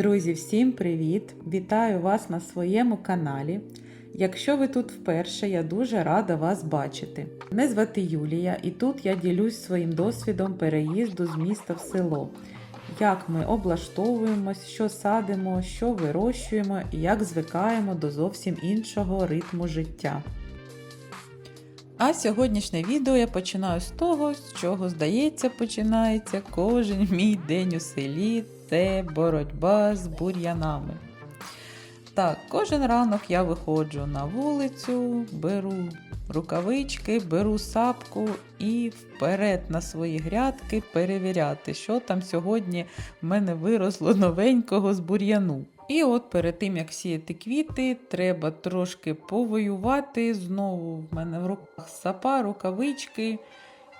Друзі, всім привіт! Вітаю вас на своєму каналі. Якщо ви тут вперше, я дуже рада вас бачити. Мене звати Юлія, і тут я ділюсь своїм досвідом переїзду з міста в село. Як ми облаштовуємось, що садимо, що вирощуємо і як звикаємо до зовсім іншого ритму життя. А сьогоднішнє відео я починаю з того, з чого, здається, починається кожен мій день у селі це боротьба з бур'янами. Так, кожен ранок я виходжу на вулицю, беру рукавички, беру сапку і вперед на свої грядки перевіряти, що там сьогодні в мене виросло новенького з бур'яну. І от перед тим, як сіяти квіти, треба трошки повоювати. Знову в мене в руках сапа, рукавички.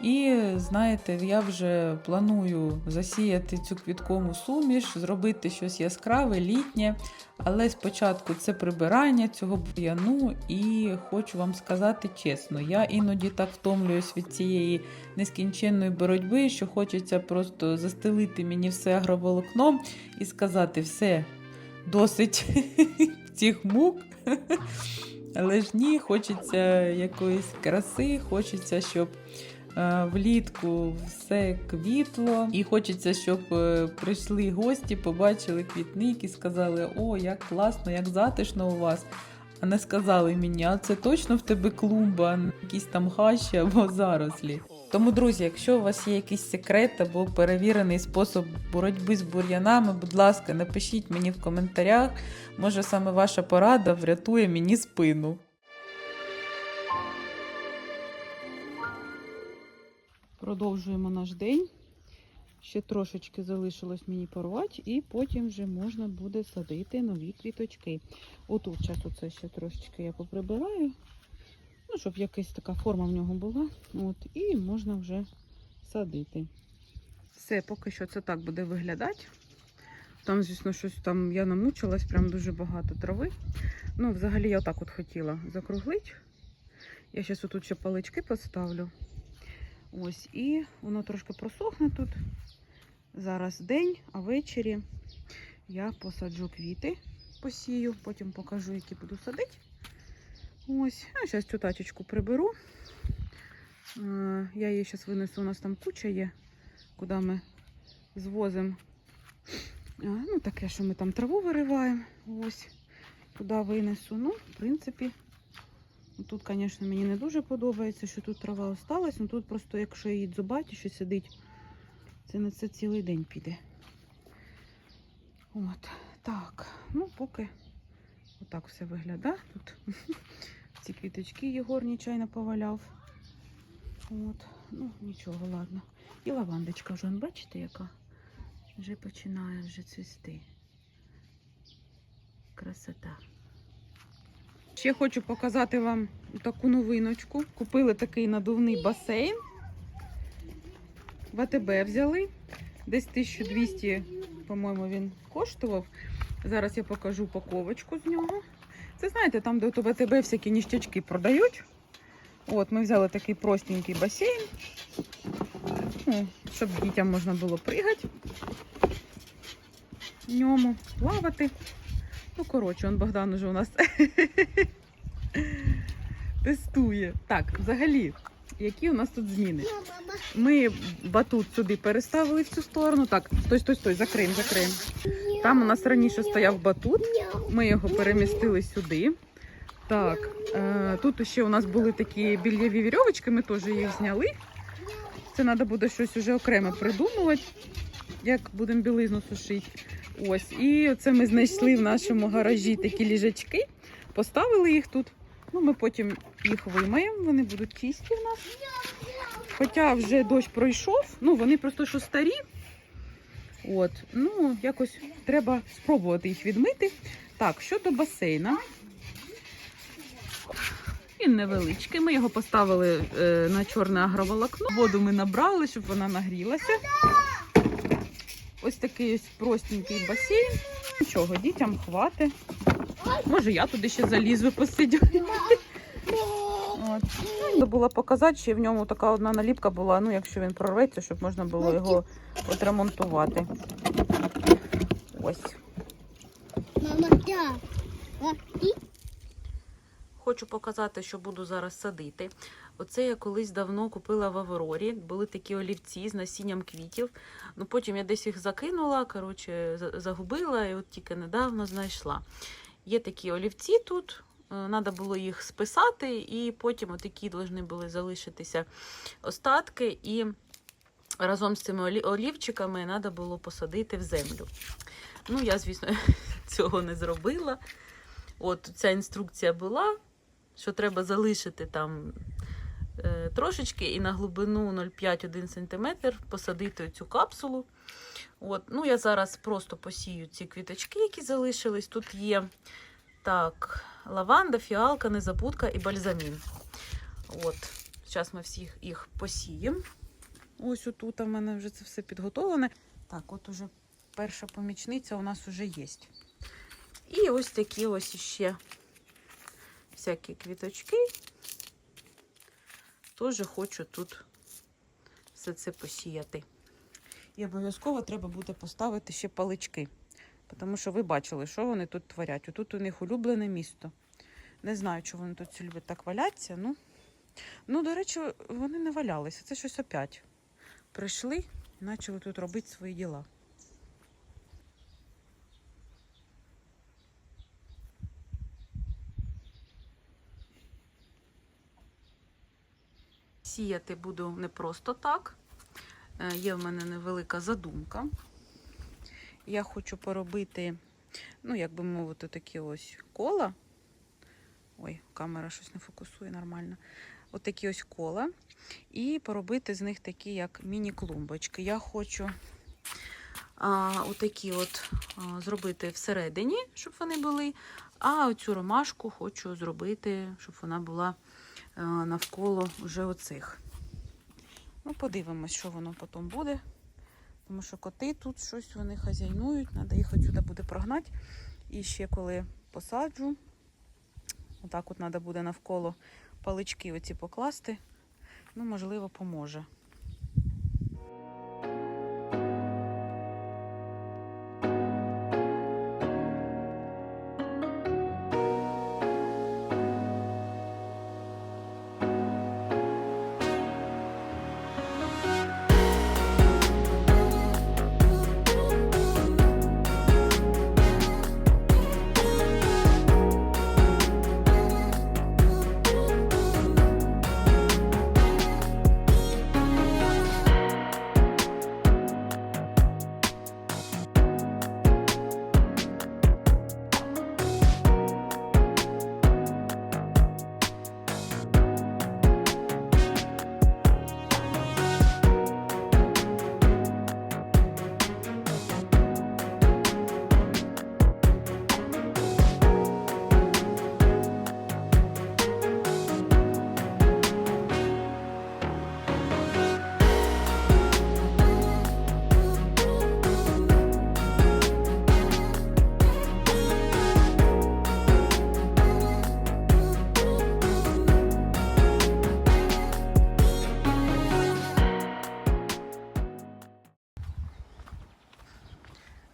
І знаєте, я вже планую засіяти цю квіткову суміш, зробити щось яскраве, літнє. Але спочатку це прибирання цього бур'яну, і хочу вам сказати чесно, я іноді так втомлююсь від цієї нескінченної боротьби, що хочеться просто застелити мені все агроволокном і сказати все досить цих мук. Але ж ні, хочеться якоїсь краси, хочеться, щоб влітку все квітло, і хочеться, щоб е, прийшли гості, побачили квітник і сказали: О, як класно, як затишно у вас. А не сказали мені, а це точно в тебе клумба, якісь там хащі або зарослі. Тому, друзі, якщо у вас є якийсь секрет або перевірений спосіб боротьби з бур'янами, будь ласка, напишіть мені в коментарях. Може, саме ваша порада врятує мені спину. Продовжуємо наш день. Ще трошечки залишилось мені порвати, і потім вже можна буде садити нові квіточки. Отут зараз оце ще трошечки я поприбираю, ну, щоб якась така форма в нього була. От, і можна вже садити. Все, поки що це так буде виглядати. Там, звісно, щось там я намучилась, прям дуже багато трави. Ну, взагалі, я так от хотіла закруглити. Я зараз отут ще палички поставлю. Ось, і воно трошки просохне тут. Зараз день, а ввечері я посаджу квіти, посію, потім покажу, які буду садити. Ось, а зараз цю тачечку приберу. Я її зараз винесу, у нас там куча є, куди ми звозимо. Ну, таке, що ми там траву вириваємо. Ось, туди винесу. Ну, в принципі, тут, звісно, мені не дуже подобається, що тут трава осталась. Ну тут просто, якщо її дзубати, що сидить, це на це цілий день піде. От, так, ну поки отак все виглядає. Тут ці квіточки Єгор нечайно поваляв. От, ну нічого, ладно. І лавандочка вже, бачите, яка? Вже починає вже цвісти. Красота. Ще хочу показати вам таку новиночку. Купили такий надувний басейн. В АТБ взяли. Десь 1200, по-моєму, він коштував. Зараз я покажу упаковочку з нього. Це знаєте, там, де от в всякі ніштячки продають. От, ми взяли такий простенький басейн, ну, щоб дітям можна було пригати в ньому, плавати. Ну, коротше, он Богдан уже у нас тестує. Так, взагалі, які у нас тут зміни? Ми батут сюди переставили в цю сторону. Так, стой, стой, стой, закриємо, закриємо. Там у нас раніше стояв батут, ми його перемістили сюди. Так, е, тут ще у нас були такі більєві вірьовочки, ми теж їх зняли. Це треба буде щось уже окремо придумувати, як будемо білизну сушити. Ось, і це ми знайшли в нашому гаражі такі ліжачки, поставили їх тут. Ну, ми потім їх вимаємо, вони будуть чисті в нас. Хоча вже дощ пройшов, ну вони просто що старі. От, ну, якось треба спробувати їх відмити. Так, щодо басейна. Він невеличкий. Ми його поставили е, на чорне агроволокно. Воду ми набрали, щоб вона нагрілася. Ось такий ось простенький басейн. Нічого, дітям хватить. Може, я туди ще залізу посидю. От. Треба було показати, що в ньому така одна наліпка була, ну якщо він прорветься, щоб можна було його отремонтувати. Ось. Хочу показати, що буду зараз садити. Оце я колись давно купила в Аврорі. Були такі олівці з насінням квітів. Ну потім я десь їх закинула, коротше, загубила і от тільки недавно знайшла. Є такі олівці тут. Треба було їх списати, і потім отакі повинні були залишитися остатки. І разом з цими олівчиками треба було посадити в землю. Ну, я, звісно, цього не зробила. От ця інструкція була, що треба залишити там трошечки і на глибину 0,5-1 см посадити цю капсулу. От, ну, я зараз просто посію ці квіточки, які залишились. Тут є так, лаванда, фіалка, незабудка і бальзамін. От, зараз ми всіх їх посіємо. Ось отут у мене вже це все підготовлене. Так, от уже перша помічниця у нас вже є. І ось такі ось іще всякі квіточки. Теж хочу тут все це посіяти. І обов'язково треба буде поставити ще палички. Тому що ви бачили, що вони тут творять. Тут у них улюблене місто. Не знаю, чи вони тут люблять так валяться. Ну, ну, до речі, вони не валялися. Це щось опять. Прийшли і почали тут робити свої діла. Сіяти буду не просто так. Е, Є в мене невелика задумка. Я хочу поробити, ну, як би мовити, такі ось кола. Ой, камера щось не фокусує нормально. Отакі ось кола. І поробити з них такі, як міні-клумбочки. Я хочу а, отакі от а, зробити всередині, щоб вони були. А оцю ромашку хочу зробити, щоб вона була навколо вже оцих. Ну, подивимось, що воно потім буде. Тому що коти тут щось вони хазяйнують, треба їх отсюди буде прогнати. І ще коли посаджу, отак от треба буде навколо палички оці покласти. Ну, можливо, поможе.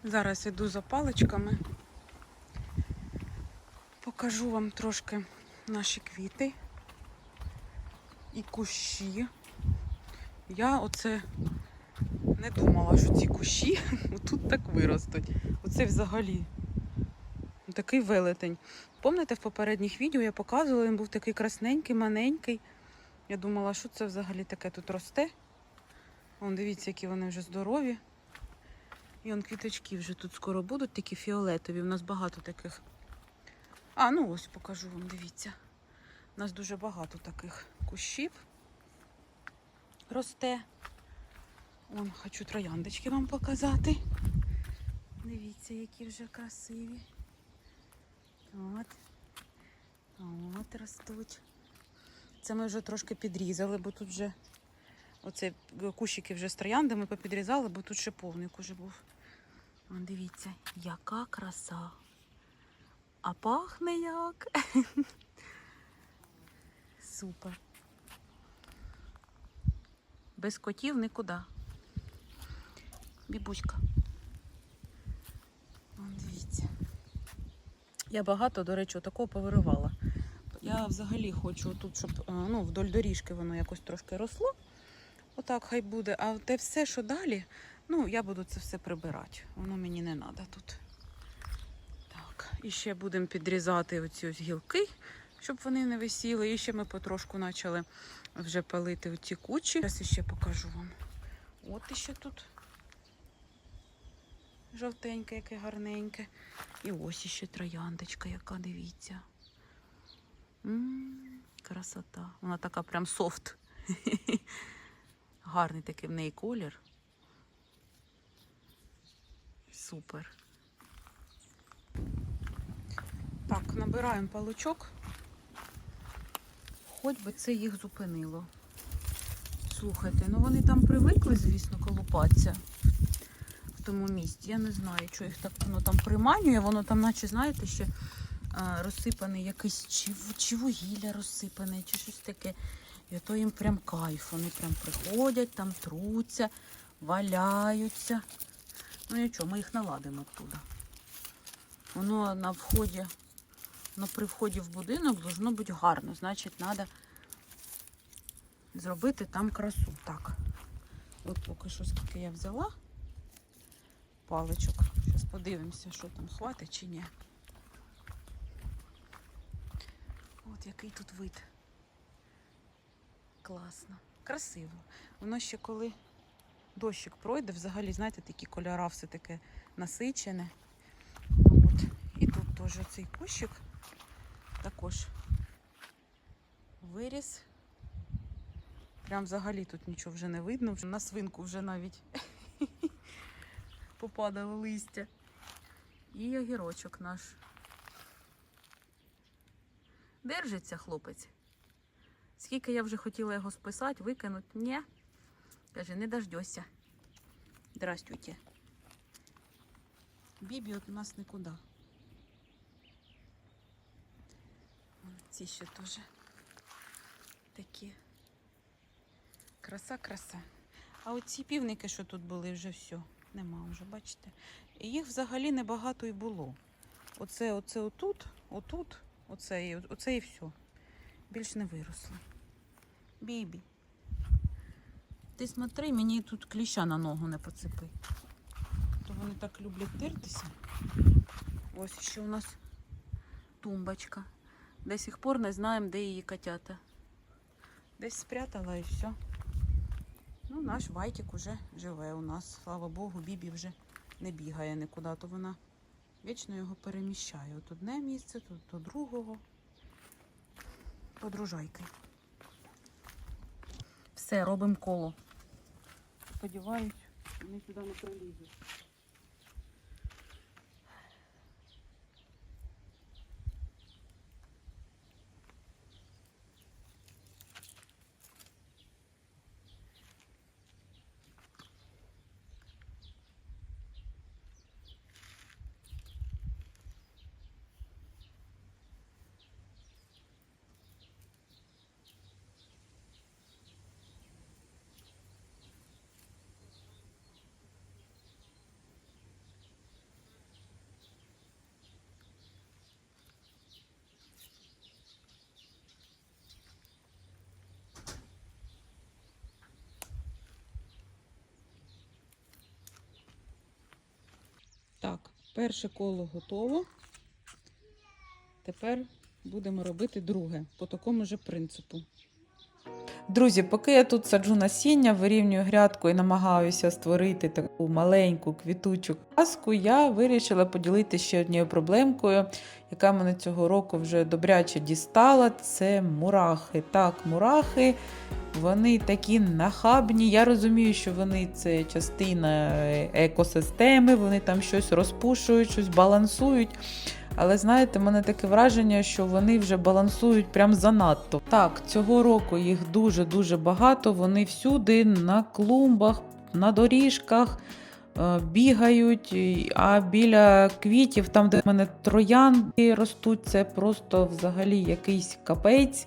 Зараз іду за паличками. Покажу вам трошки наші квіти і кущі. Я оце не думала, що ці кущі тут так виростуть. Оце взагалі такий велетень. Пам'ятаєте, в попередніх відео я показувала, він був такий красненький, маленький. Я думала, що це взагалі таке тут росте. Вон, дивіться, які вони вже здорові. І он квіточки вже тут скоро будуть, такі фіолетові. У нас багато таких. А, ну ось покажу вам, дивіться. У нас дуже багато таких кущів росте. Вон, хочу трояндочки вам показати. Дивіться, які вже красиві. От. От ростуть. Це ми вже трошки підрізали, бо тут вже оце кущики вже з трояндами попідрізали, бо тут ще повник уже був. Дивіться, яка краса. А пахне як. Супер. Без котів нікуди. Бібуська. Дивіться. Я багато, до речі, такого повиривала. Я взагалі хочу тут, щоб е, ну, вдоль доріжки воно якось трошки росло. Отак хай буде. А те все, що далі, ну, я буду це все прибирати. Воно мені не треба тут. Так, і ще будемо підрізати оці ось гілки, щоб вони не висіли. І ще ми потрошку почали вже палити оці кучі. Зараз ще покажу вам. От іще тут жовтеньке, яке гарненьке. І ось іще трояндочка, яка дивіться. М, красота. Вона така прям софт. Гарний такий в неї колір. Супер. Так, набираємо паличок. Хоч би це їх зупинило. Слухайте, ну вони там привикли, звісно, колупатися в тому місці. Я не знаю, що їх так воно там приманює, воно там, наче, знаєте, ще а, розсипаний якийсь чи, чи вугілля розсипане, чи щось таке. І ото їм прям кайф. Вони прям приходять, там труться, валяються. Ну нічого, ми їх наладимо оттуда. Воно на вході, ну, при вході в будинок должно бути гарно. Значить, треба зробити там красу. Так. От поки що скільки я взяла паличок. Зараз подивимося, що там хватить чи ні. От який тут вид. Класно. Красиво. Воно ще коли дощик пройде, взагалі, знаєте, такі кольора все таке насичене. От. І тут теж цей кущик також виріс. Прям взагалі тут нічого вже не видно. На свинку вже навіть попадало листя. І огірочок наш. Держиться хлопець. Скільки я вже хотіла його списати, викинути, ні. Каже, не дождешся. Здрастуйте. Бібі от у нас нікуди. Ці ще теж такі. Краса, краса. А оці півники, що тут були, вже все. Нема вже, бачите. І їх взагалі небагато і було. Оце, оце отут, отут, оце, оце і все. Більш не виросли. Бібі. Ти смотри, мені тут кліща на ногу не поцепи. То вони так люблять тертися. Ось ще у нас тумбочка. До сих пор не знаємо, де її котята. Десь спрятала і все. Ну, наш Вайтик уже живе у нас. Слава Богу, Бібі вже не бігає нікуди, то вона вічно його переміщає. От одне місце, тут до другого. Подружайки. Все, робимо коло. Сподіваюсь, вони сюди не пролізуть. Так, перше коло готово. Тепер будемо робити друге по такому же принципу. Друзі, поки я тут саджу насіння, вирівнюю грядку і намагаюся створити таку маленьку квітучу казку, я вирішила поділитися ще однією проблемкою, яка мене цього року вже добряче дістала. Це мурахи. Так, мурахи, вони такі нахабні. Я розумію, що вони це частина екосистеми, вони там щось розпушують, щось балансують. Але знаєте, мене таке враження, що вони вже балансують прям занадто. Так, цього року їх дуже-дуже багато. Вони всюди на клумбах, на доріжках е, бігають. А біля квітів, там, де в мене троянди ростуть, це просто взагалі якийсь капець.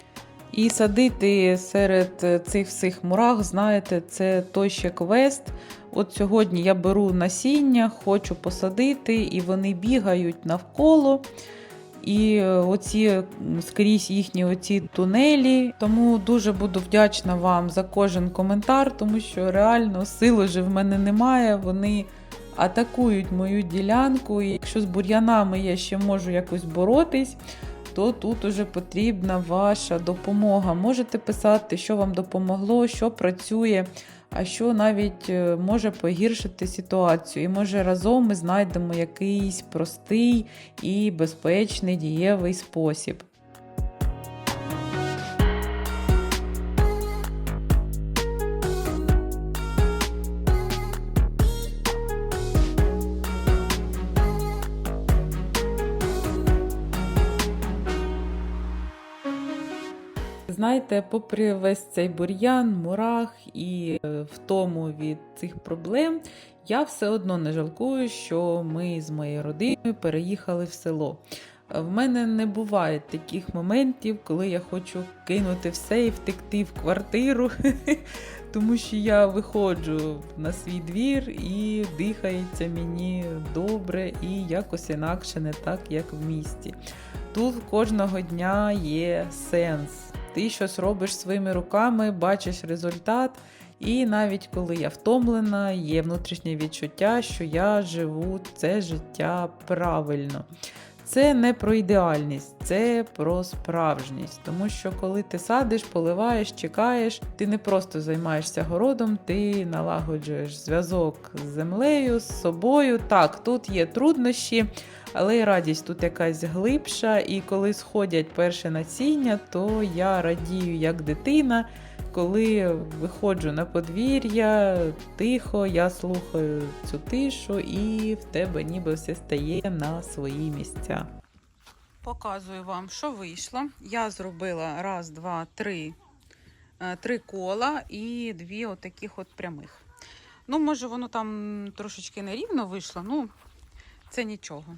І садити серед е, цих всіх мурах, знаєте, це той ще квест. От сьогодні я беру насіння, хочу посадити, і вони бігають навколо. і е, оці скрізь їхні оці тунелі. Тому дуже буду вдячна вам за кожен коментар, тому що реально сили вже в мене немає. Вони атакують мою ділянку. І якщо з бур'янами я ще можу якось боротись, то тут уже потрібна ваша допомога. Можете писати, що вам допомогло, що працює, а що навіть е, може погіршити ситуацію. І може разом ми знайдемо якийсь простий і безпечний дієвий спосіб. Знаєте, попри весь цей бур'ян, мурах і е, втому від цих проблем, я все одно не жалкую, що ми з моєю родиною переїхали в село. Е, В мене не буває таких моментів, коли я хочу кинути все і втекти в квартиру, тому що я виходжу на свій двір і дихається мені добре і якось інакше, не так, як в місті. Тут кожного дня є сенс. Ти щось робиш своїми руками, бачиш результат. І навіть коли я втомлена, є внутрішнє відчуття, що я живу це життя правильно. Це не про ідеальність, це про справжність. Тому що коли ти садиш, поливаєш, чекаєш, ти не просто займаєшся городом, ти налагоджуєш зв'язок з землею, з собою. Так, тут є труднощі, але й радість тут якась глибша. І коли сходять перше насіння, то я радію як дитина. Коли виходжу на подвір'я, тихо, я слухаю цю тишу, і в тебе ніби все стає на свої місця. Показую вам, що вийшло. Я зробила раз, два, три, е, три кола і дві отаких от прямих. Ну, може, воно там трошечки нерівно вийшло, ну це нічого.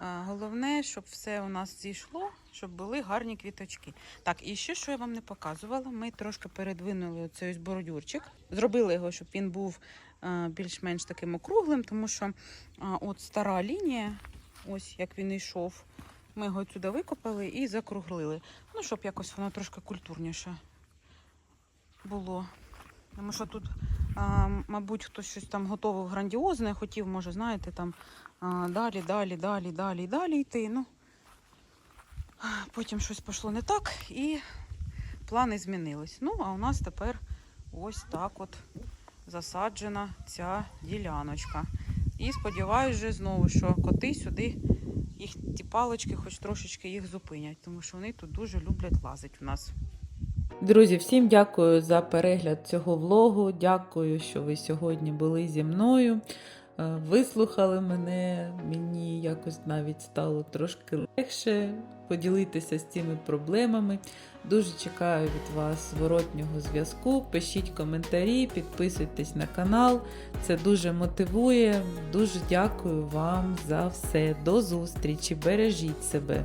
Головне, щоб все у нас зійшло, щоб були гарні квіточки. Так, і ще що я вам не показувала, ми трошки передвинули цей бордюрчик. Зробили його, щоб він був більш-менш таким округлим, тому що от стара лінія, ось як він йшов, ми його сюди викопали і закруглили. Ну, щоб якось воно трошки культурніше було. Тому що тут, мабуть, хтось щось там готовив грандіозне, хотів, може, знаєте, там далі, далі, далі, далі, далі йти. Ну, потім щось пішло не так і плани змінились. Ну, а у нас тепер ось так от засаджена ця діляночка. І сподіваюся вже знову, що коти сюди, їх ті палички, хоч трошечки їх зупинять, тому що вони тут дуже люблять лазити у нас. Друзі, всім дякую за перегляд цього влогу. Дякую, що ви сьогодні були зі мною. Е, Вислухали мене, мені якось навіть стало трошки легше поділитися з цими проблемами. Дуже чекаю від вас зворотнього зв'язку. Пишіть коментарі, підписуйтесь на канал. Це дуже мотивує. Дуже дякую вам за все. До зустрічі! Бережіть себе!